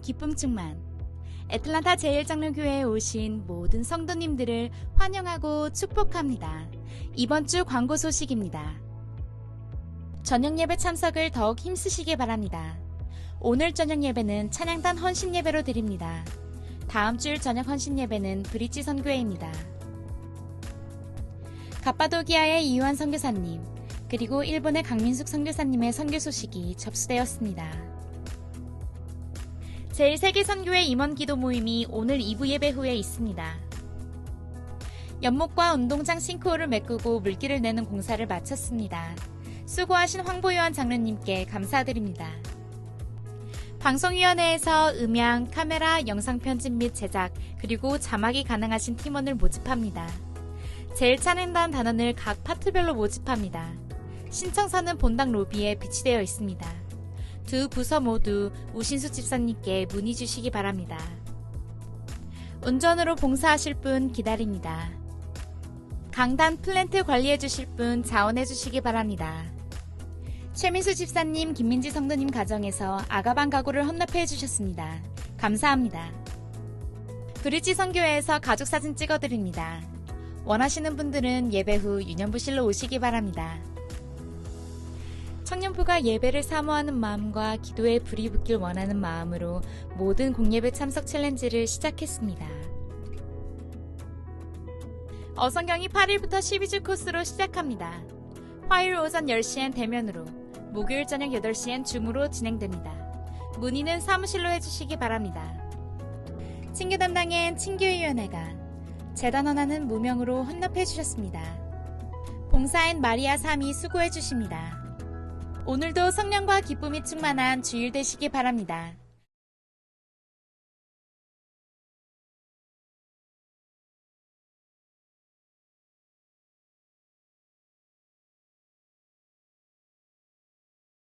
기쁨 충만. 애틀란타 제일장로교회에 오신 모든 성도님들을 환영하고 축복합니다. 이번 주 광고 소식입니다. 저녁 예배 참석을 더욱 힘쓰시기 바랍니다. 오늘 저녁 예배는 찬양단 헌신 예배로 드립니다. 다음 주일 저녁 헌신 예배는 브릿지 선교회입니다. 갑바도기아의 이유한 선교사님, 그리고 일본의 강민숙 선교사님의 선교 소식이 접수되었습니다. 제1세계선교회 임원 기도 모임이 오늘 2부 예배 후에 있습니다. 연못과 운동장 싱크홀을 메꾸고 물길을 내는 공사를 마쳤습니다. 수고하신 황보요한 장로님께 감사드립니다. 방송위원회에서 음향, 카메라, 영상 편집 및 제작, 그리고 자막이 가능하신 팀원을 모집합니다. 제일찬행단 단원을 각 파트별로 모집합니다. 신청서는 본당 로비에 비치되어 있습니다. 두 부서 모두 우신수 집사님께 문의 주시기 바랍니다. 운전으로 봉사하실 분 기다립니다. 강단 플랜트 관리해 주실 분 자원해 주시기 바랍니다. 최민수 집사님, 김민지 성도님 가정에서 아가방 가구를 헌납해 주셨습니다. 감사합니다. 브릿지 선교회에서 가족 사진 찍어드립니다. 원하시는 분들은 예배 후 유년부실로 오시기 바랍니다. 청년부가 예배를 사모하는 마음과 기도에 불이 붙길 원하는 마음으로 모든 공예배 참석 챌린지를 시작했습니다. 어성경이 8일부터 12주 코스로 시작합니다. 화요일 오전 10시엔 대면으로, 목요일 저녁 8시엔 줌으로 진행됩니다. 문의는 사무실로 해주시기 바랍니다. 친교 담당엔 친교위원회가, 재단 하나는 무명으로 헌납해 주셨습니다. 봉사엔 마리아 삼이 수고해 주십니다. 오늘도 성령과 기쁨이 충만한 주일 되시기 바랍니다.